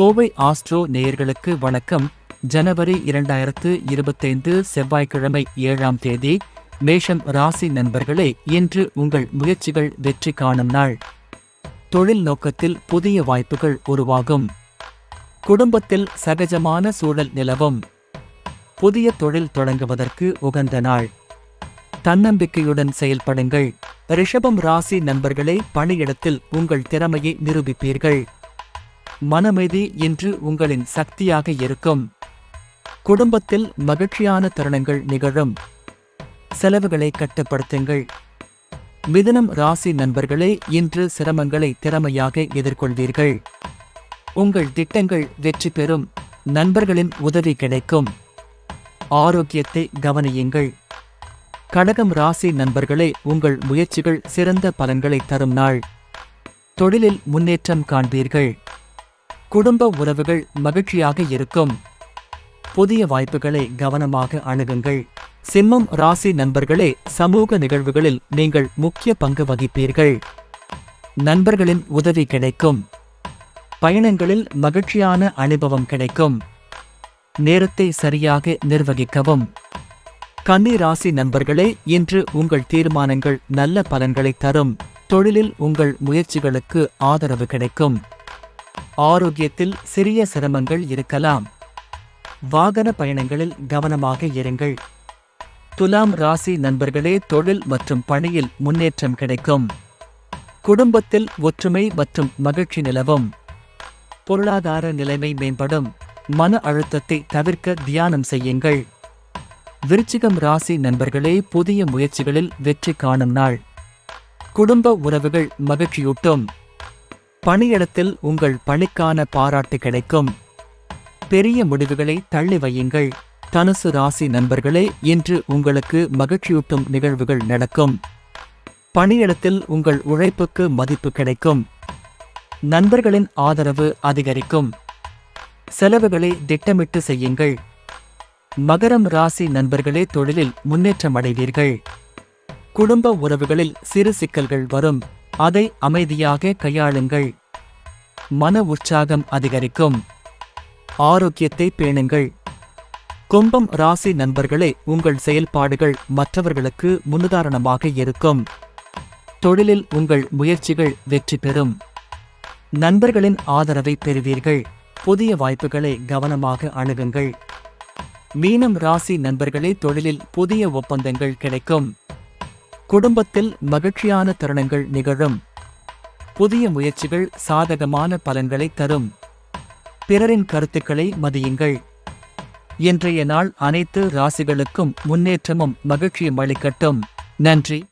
Kovai astro நேயர்களுக்கு வணக்கம். ஜனவரி இரண்டாயிரத்து இருபத்தைந்து செவ்வாய்க்கிழமை ஏழாம் தேதி மேஷம் ராசி நண்பர்களே இன்று உங்கள் முயற்சிகள் வெற்றி காணும் நாள். தொழில் நோக்கத்தில் புதிய வாய்ப்புகள் உருவாகும். குடும்பத்தில் சகஜமான சூழல் நிலவும். புதிய தொழில் தொடங்குவதற்கு உகந்த நாள். தன்னம்பிக்கையுடன் செயல்படுங்கள். ரிஷபம் ராசி நண்பர்களே பணியிடத்தில் உங்கள் திறமையை நிரூபிப்பீர்கள். மனமைதி இன்று உங்களின் சக்தியாக இருக்கும். குடும்பத்தில் மகிழ்ச்சியான தருணங்கள் நிகழும். செலவுகளை கட்டுப்படுத்துங்கள். மிதனம் ராசி நண்பர்களே இன்று சிரமங்களை திறமையாக எதிர்கொள்வீர்கள். உங்கள் திட்டங்கள் வெற்றி பெறும். நண்பர்களின் உதவி கிடைக்கும். ஆரோக்கியத்தை கவனியுங்கள். கடகம் ராசி நண்பர்களே உங்கள் முயற்சிகள் சிறந்த பலன்களை தரும் நாள். தொழிலில் முன்னேற்றம் காண்பீர்கள். குடும்ப உறவுகள் மகிழ்ச்சியாக இருக்கும். புதிய வாய்ப்புகளை கவனமாக அணுகுங்கள். சிம்மம் ராசி நண்பர்களே சமூக நிகழ்வுகளில் நீங்கள் முக்கிய பங்கு வகிப்பீர்கள். நண்பர்களின் உதவி கிடைக்கும். பயணங்களில் மகிழ்ச்சியான அனுபவம் கிடைக்கும். நேரத்தை சரியாக நிர்வகிக்கவும். கன்னி ராசி நண்பர்களே இன்று உங்கள் தீர்மானங்கள் நல்ல பலன்களை தரும். தொழிலில் உங்கள் முயற்சிகளுக்கு ஆதரவு கிடைக்கும். ஆரோக்கியத்தில் சிறிய சிரமங்கள் இருக்கலாம். வாகன பயணங்களில் கவனமாக இருங்கள். துலாம் ராசி நண்பர்களே தொழில் மற்றும் பணியில் முன்னேற்றம் கிடைக்கும். குடும்பத்தில் ஒற்றுமை மற்றும் மகிழ்ச்சி நிலவும். பொருளாதார நிலைமை மேம்படும். மன அழுத்தத்தை தவிர்க்க தியானம் செய்யுங்கள். விருச்சிகம் ராசி நண்பர்களே புதிய முயற்சிகளில் வெற்றி காணும் நாள். குடும்ப உறவுகள் மகிழ்ச்சியூட்டும். பணியிடத்தில் உங்கள் பணிக்கான பாராட்டு கிடைக்கும். பெரிய முடிவுகளை தள்ளி வையுங்கள். தனுசு ராசி நண்பர்களே இன்று உங்களுக்கு மகிழ்ச்சியூட்டும் நிகழ்வுகள் நடக்கும். பணியிடத்தில் உங்கள் உழைப்புக்கு மதிப்பு கிடைக்கும். நண்பர்களின் ஆதரவு அதிகரிக்கும். செலவுகளை திட்டமிட்டு செய்யுங்கள். மகரம் ராசி நண்பர்களே தொழிலில் முன்னேற்றம் அடைவீர்கள். குடும்ப உறவுகளில் சிறு சிக்கல்கள் வரும். அதை அமைதியாக கையாளுங்கள். மன உற்சாகம் அதிகரிக்கும். ஆரோக்கியத்தை பேணுங்கள். கும்பம் ராசி நண்பர்களே உங்கள் செயல்பாடுகள் மற்றவர்களுக்கு முன்னுதாரணமாக இருக்கும். தொழிலில் உங்கள் முயற்சிகள் வெற்றி பெறும். நண்பர்களின் ஆதரவை பெறுவீர்கள். புதிய வாய்ப்புகளை கவனமாக அணுகுங்கள். மீனம் ராசி நண்பர்களே தொழிலில் புதிய ஒப்பந்தங்கள் கிடைக்கும். குடும்பத்தில் மகிழ்ச்சியான தருணங்கள் நிகழும். புதிய முயற்சிகள் சாதகமான பலன்களை தரும். பிறரின் கருத்துக்களை மதியுங்கள். இன்றைய நாள் அனைத்து ராசிகளுக்கும் முன்னேற்றமும் மகிழ்ச்சியும் அளிக்கட்டும். நன்றி.